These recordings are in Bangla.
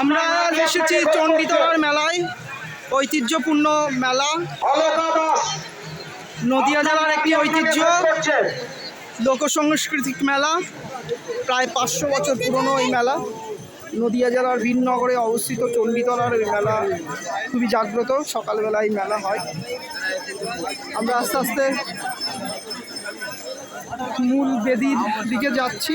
আমরা এসেছি চণ্ডীতলার মেলায়, ঐতিহ্যপূর্ণ মেলা। নদিয়া জেলার একটি ঐতিহ্য করছেন লোক সাংস্কৃতিক মেলা। প্রায় পাঁচশো বছর পুরনো এই মেলা। নদিয়া জেলার ভিননগরে অবস্থিত চণ্ডীতলার মেলা খুবই জাগ্রত, সকালবেলা এই মেলা হয়। আমরা আস্তে আস্তে মূল বেদির দিকে যাচ্ছি।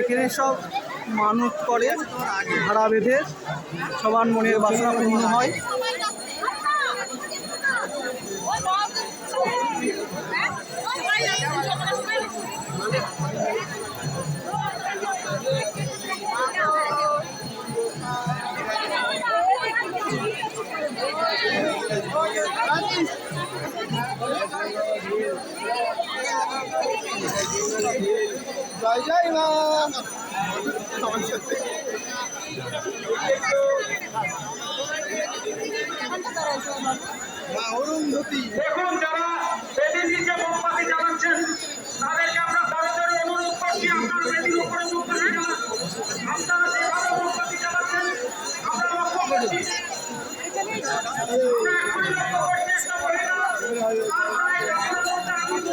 এখানে সব মানুষ করে ভাড়া বেঁধে সবার মনের বাসনা পূর্ণ হয়। জয় জয় মা দেখুন যারা বেদির নিচে মোমবাতি জ্বালাচ্ছেন, তাদেরকে আমরা করজোরে অনুরোধ করছি, আপনার বেদির উপরে মোমবাতি আপনারা যেভাবে মোমবাতি জ্বালাচ্ছেন আমরা লক্ষ্য করছি। আমরা এখনই লক্ষ্য করছি, একটা মহিলা, তার গায়ে যখন মধ্যে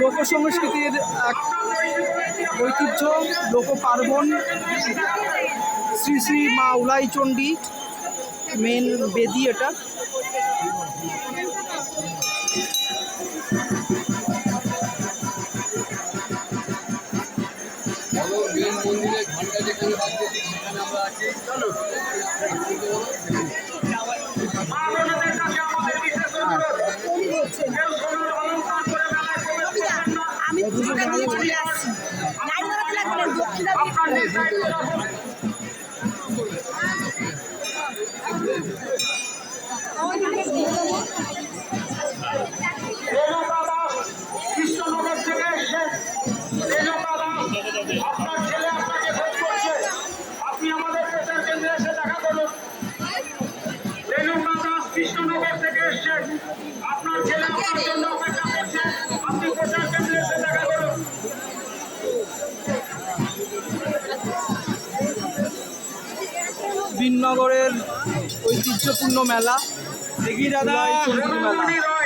লোক সংস্কৃতির এক ঐতিহ্য লোক পার্বণ শ্রী শ্রী মা উলাই চণ্ডী মেন বেদি এটা। মন্দিরে ঘণ্টা যেখানে বাজছে সেখানে আমরা আছি মা আমাদের বিশেষ অনুরোধ। আপনার ছেলে আপনাকে করছে আপনি আমাদের প্রচার কেন্দ্রে এসে দেখা করুন রেণুকা দাস কৃষ্ণনগর থেকে এসেছেন আপনার ছেলে আপনার জন্য অপেক্ষা বিননগরের ঐতিহ্যপূর্ণ মেলা। দেখি দাদা মেলা।